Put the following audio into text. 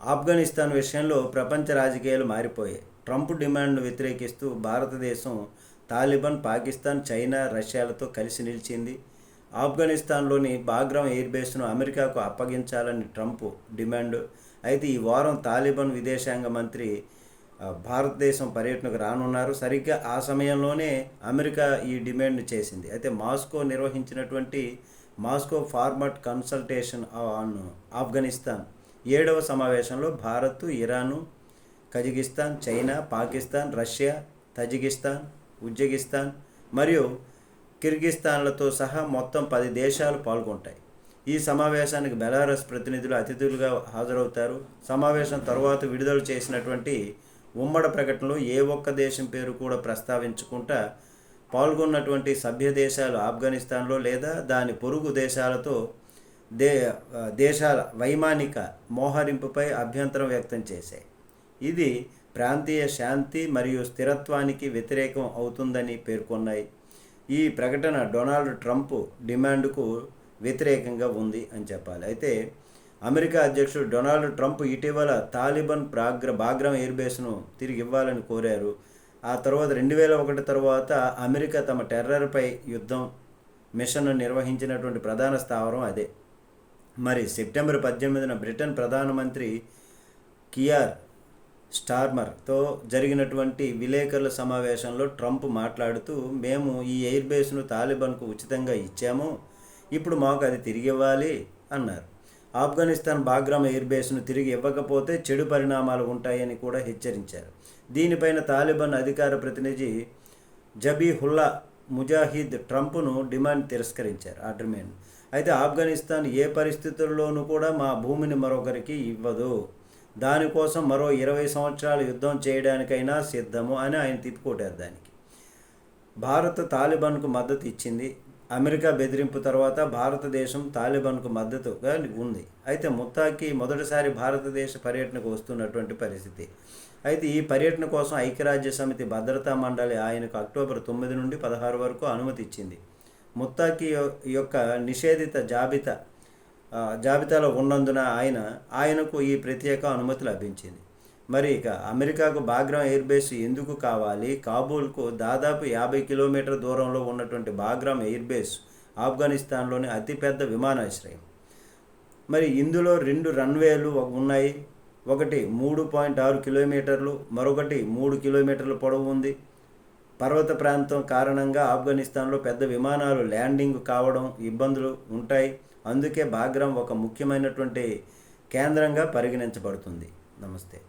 ఆఫ్ఘనిస్తాన్ విషయంలో ప్రపంచ రాజకీయాలు మారిపోయాయి. ట్రంప్ డిమాండ్ను వ్యతిరేకిస్తూ భారతదేశం తాలిబాన్ పాకిస్తాన్ చైనా రష్యాలతో కలిసి నిలిచింది. ఆఫ్ఘనిస్తాన్లోని బాగ్రామ్ ఎయిర్ బేస్ను అమెరికాకు అప్పగించాలని ట్రంప్ డిమాండ్. అయితే ఈ వారం తాలిబాన్ విదేశాంగ మంత్రి భారతదేశం పర్యటనకు రానున్నారు. సరిగ్గా ఆ సమయంలోనే అమెరికా ఈ డిమాండ్ చేసింది. అయితే మాస్కో నిర్వహించినటువంటి Moscow format consultation on Afghanistan ఏడవ సమావేశంలో Bharat Iran Kazakhstan China Pakistan Russia Tajikistan Uzbekistan మరియు కిర్గిస్తాన్లతో సహా మొత్తం పది దేశాలు పాల్గొంటాయి. ఈ సమావేశానికి బెలారస్ ప్రతినిధులు అతిథులుగా హాజరవుతారు. సమావేశం తర్వాత విడుదల చేసినటువంటి ఉమ్మడి ప్రకటనలో ఏ ఒక్క దేశం పేరు కూడా ప్రస్తావించకుండా పాల్గొన్నటువంటి సభ్య దేశాలు ఆఫ్ఘనిస్తాన్లో లేదా దాని పొరుగు దేశాలతో దే దేశాల వైమానిక మోహరింపుపై అభ్యంతరం వ్యక్తం చేశాయి. ఇది ప్రాంతీయ శాంతి మరియు స్థిరత్వానికి వ్యతిరేకం అవుతుందని పేర్కొన్నాయి. ఈ ప్రకటన డొనాల్డ్ ట్రంప్ డిమాండ్కు వ్యతిరేకంగా ఉంది అని చెప్పాలి. అయితే అమెరికా అధ్యక్షుడు డొనాల్డ్ ట్రంప్ ఇటీవల తాలిబాన్ ప్రాగ్ర బాగ్రామ్ ఎయిర్ బేస్ను తిరిగి ఇవ్వాలని కోరారు. ఆ తర్వాత రెండు వేల ఒకటి తర్వాత అమెరికా తమ టెర్రర్పై యుద్ధం మిషన్ను నిర్వహించినటువంటి ప్రధాన స్థావరం అదే. మరి సెప్టెంబర్ పద్దెనిమిదిన బ్రిటన్ ప్రధానమంత్రి కియార్ స్టార్మర్తో జరిగినటువంటి విలేకరుల సమావేశంలో ట్రంప్ మాట్లాడుతూ మేము ఈ ఎయిర్ బేస్ను తాలిబాన్కు ఉచితంగా ఇచ్చాము. ఇప్పుడు మాకు అది తిరిగి ఇవ్వాలి అన్నారు. ఆఫ్ఘనిస్తాన్ బాగ్రామ్ ఎయిర్ బేస్ను తిరిగి ఇవ్వకపోతే చెడు పరిణామాలు ఉంటాయని కూడా హెచ్చరించారు. దీనిపైన తాలిబాన్ అధికార ప్రతినిధి జబీహుల్లా ముజాహిద్ ట్రంప్ను డిమాండ్ తిరస్కరించారు ఆ డిమాండ్ అయితే ఆఫ్ఘనిస్తాన్ ఏ పరిస్థితుల్లోనూ కూడా మా భూమిని మరొకరికి ఇవ్వదు. దానికోసం మరో ఇరవై సంవత్సరాలు యుద్ధం చేయడానికైనా సిద్ధము అని ఆయన తిప్పికొట్టారు దానికి. భారత్ తాలిబాన్కు మద్దతు ఇచ్చింది అమెరికా బెదిరింపు తర్వాత భారతదేశం తాలిబాన్కు మద్దతుగా ఉంది. అయితే ముత్తాకి మొదటిసారి భారతదేశ పర్యటనకు వస్తున్నటువంటి పరిస్థితి. అయితే ఈ పర్యటన కోసం ఐక్యరాజ్య సమితి భద్రతా మండలి ఆయనకు అక్టోబర్ తొమ్మిది నుండి పదహారు వరకు అనుమతి ఇచ్చింది. ముత్తాకి యొక్క నిషేధిత జాబితా జాబితాలో ఉన్నందున ఆయన ఆయనకు ఈ ప్రత్యేక అనుమతి లభించింది. మరి ఇక అమెరికాకు బాగ్రామ్ ఎయిర్ బేస్ ఎందుకు కావాలి? కాబూల్కు దాదాపు యాభై కిలోమీటర్ దూరంలో ఉన్నటువంటి బాగ్రామ్ ఎయిర్ బేస్ ఆఫ్ఘనిస్తాన్లోని అతిపెద్ద విమానాశ్రయం. మరి ఇందులో రెండు రన్వేలు ఉన్నాయి. ఒకటి మూడు పాయింట్ ఆరు కిలోమీటర్లు మరొకటి మూడు కిలోమీటర్ల పొడవు ఉంది. పర్వత ప్రాంతం కారణంగా ఆఫ్ఘనిస్తాన్లో పెద్ద విమానాలు ల్యాండింగ్ కావడం ఇబ్బందులు ఉంటాయి. అందుకే బాగ్రామ్ ఒక ముఖ్యమైనటువంటి కేంద్రంగా పరిగణించబడుతుంది. నమస్తే.